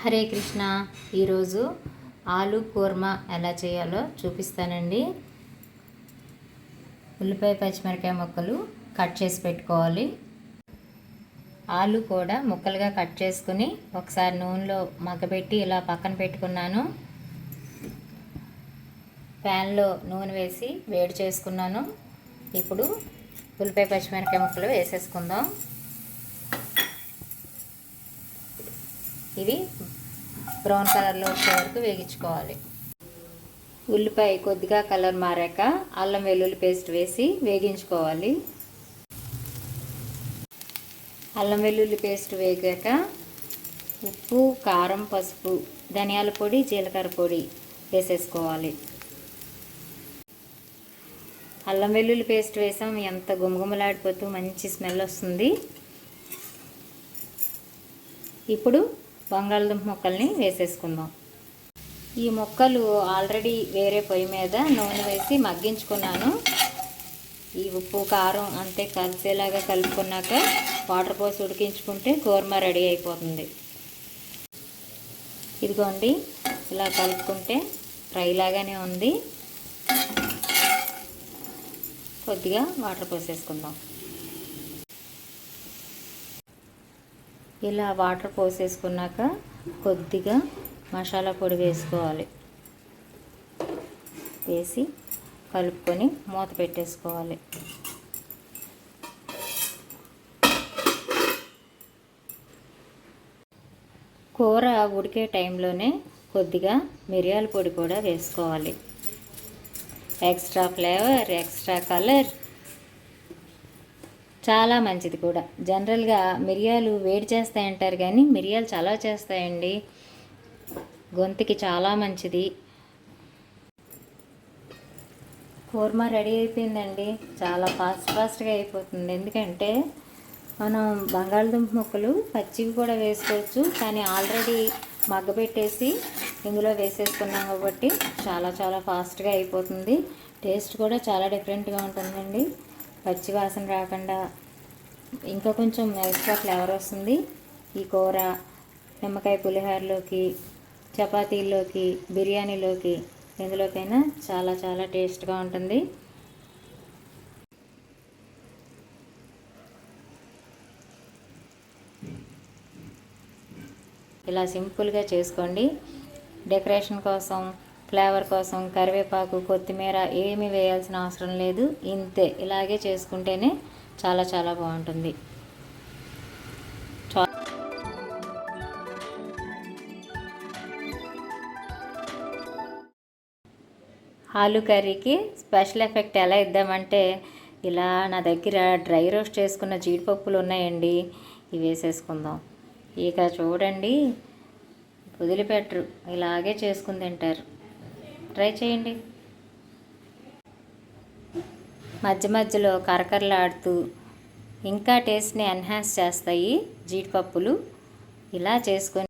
హరే కృష్ణ. ఈరోజు ఆలు కూర్మా ఎలా చేయాలో చూపిస్తానండి. ఉల్లిపాయ పచ్చిమిరకాయ ముక్కలు కట్ చేసి పెట్టుకోవాలి. ఆలు కూడా ముక్కలుగా కట్ చేసుకుని ఒకసారి నూనెలో మగ్గబెట్టి ఇలా పక్కన పెట్టుకున్నాను. ప్యాన్లో నూనె వేసి వేడి చేసుకున్నాను. ఇప్పుడు ఉల్లిపాయ పచ్చిమిరకాయ ముక్కలు వేసేసుకుందాం. ఇవి బ్రౌన్ కలర్లో వచ్చే వరకు వేగించుకోవాలి. ఉల్లిపాయ కొద్దిగా కలర్ మారాక అల్లం వెల్లుల్లి పేస్ట్ వేసి వేగించుకోవాలి. అల్లం వెల్లుల్లి పేస్ట్ వేగాక ఉప్పు కారం పసుపు ధనియాల పొడి జీలకర్ర పొడి వేసేసుకోవాలి. అల్లం వెల్లుల్లి పేస్ట్ వేసాం ఎంత గుమగుమలాడిపోతూ మంచి స్మెల్ వస్తుంది. ఇప్పుడు బంగాళదుంప ముక్కల్ని వేసేసుకుందాం. ఈ ముక్కలు ఆల్రెడీ వేరే పొయ్యి మీద నూనె వేసి మగ్గించుకున్నాను. ఈ ఉప్పు కారం అంతే కలిసేలాగా కలుపుకున్నాక వాటర్ పోసి ఉడికించుకుంటే కూర్మ రెడీ అయిపోతుంది. ఇదిగోండి ఇలా కలుపుకుంటే ఫ్రై లాగానే ఉంది. కొద్దిగా వాటర్ పోసేసుకుందాం. ఇలా వాటర్ పోసేసుకున్నాక కొద్దిగా మసాలా పొడి వేసుకోవాలి. వేసి కలుపుకొని మూత పెట్టేసుకోవాలి. కూర ఉడికే టైంలోనే కొద్దిగా మిరియాల పొడి కూడా వేసుకోవాలి. ఎక్స్ట్రా ఫ్లేవర్ ఎక్స్ట్రా కలర్ చాలా మంచిది కూడా. జనరల్గా మిరియాలు వేడి చేస్తాయంటారు కానీ మిరియాలు చాలా చేస్తాయండి. గొంతుకి చాలా మంచిది. కూర్మా రెడీ అయిపోయిందండి. చాలా ఫాస్ట్ ఫాస్ట్గా అయిపోతుంది. ఎందుకంటే మనం బంగాళదుంప ముక్కలు పచ్చివి కూడా వేసుకోవచ్చు. కానీ ఆల్రెడీ మగ్గబెట్టేసి ఇందులో వేసేసుకున్నాం కాబట్టి చాలా చాలా ఫాస్ట్గా అయిపోతుంది. టేస్ట్ కూడా చాలా డిఫరెంట్గా ఉంటుందండి. పచ్చి వాసన రాకుండా ఇంకా కొంచెం ఎక్స్ట్రా ఫ్లేవర్ వస్తుంది. ఈ కూర నిమ్మకాయ పులిహోరలోకి చపాతీల్లోకి బిర్యానీలోకి ఎందులోకైనా చాలా చాలా టేస్ట్గా ఉంటుంది. ఇలా సింపుల్గా చేసుకోండి. డెకరేషన్ కోసం ఫ్లేవర్ కోసం కరివేపాకు కొత్తిమీర ఏమీ వేయాల్సిన అవసరం లేదు. ఇంతే. ఇలాగే చేసుకుంటేనే చాలా చాలా బాగుంటుంది. ఆలు కర్రీకి స్పెషల్ ఎఫెక్ట్ ఎలా ఇద్దామంటే ఇలా నా దగ్గర డ్రై రోస్ట్ చేసుకున్న జీడిపప్పులు ఉన్నాయండి. ఇవి వేసేసుకుందాం. ఇక చూడండి. వదిలిపెట్టరు. ఇలాగే చేసుకుని తింటారు. ట్రై చేయండి. మధ్య మధ్యలో కరకరలాడుతూ ఇంకా టేస్ట్ని ఎన్హాన్స్ చేస్తాయి జీడిపప్పులు. ఇలా చేసుకొని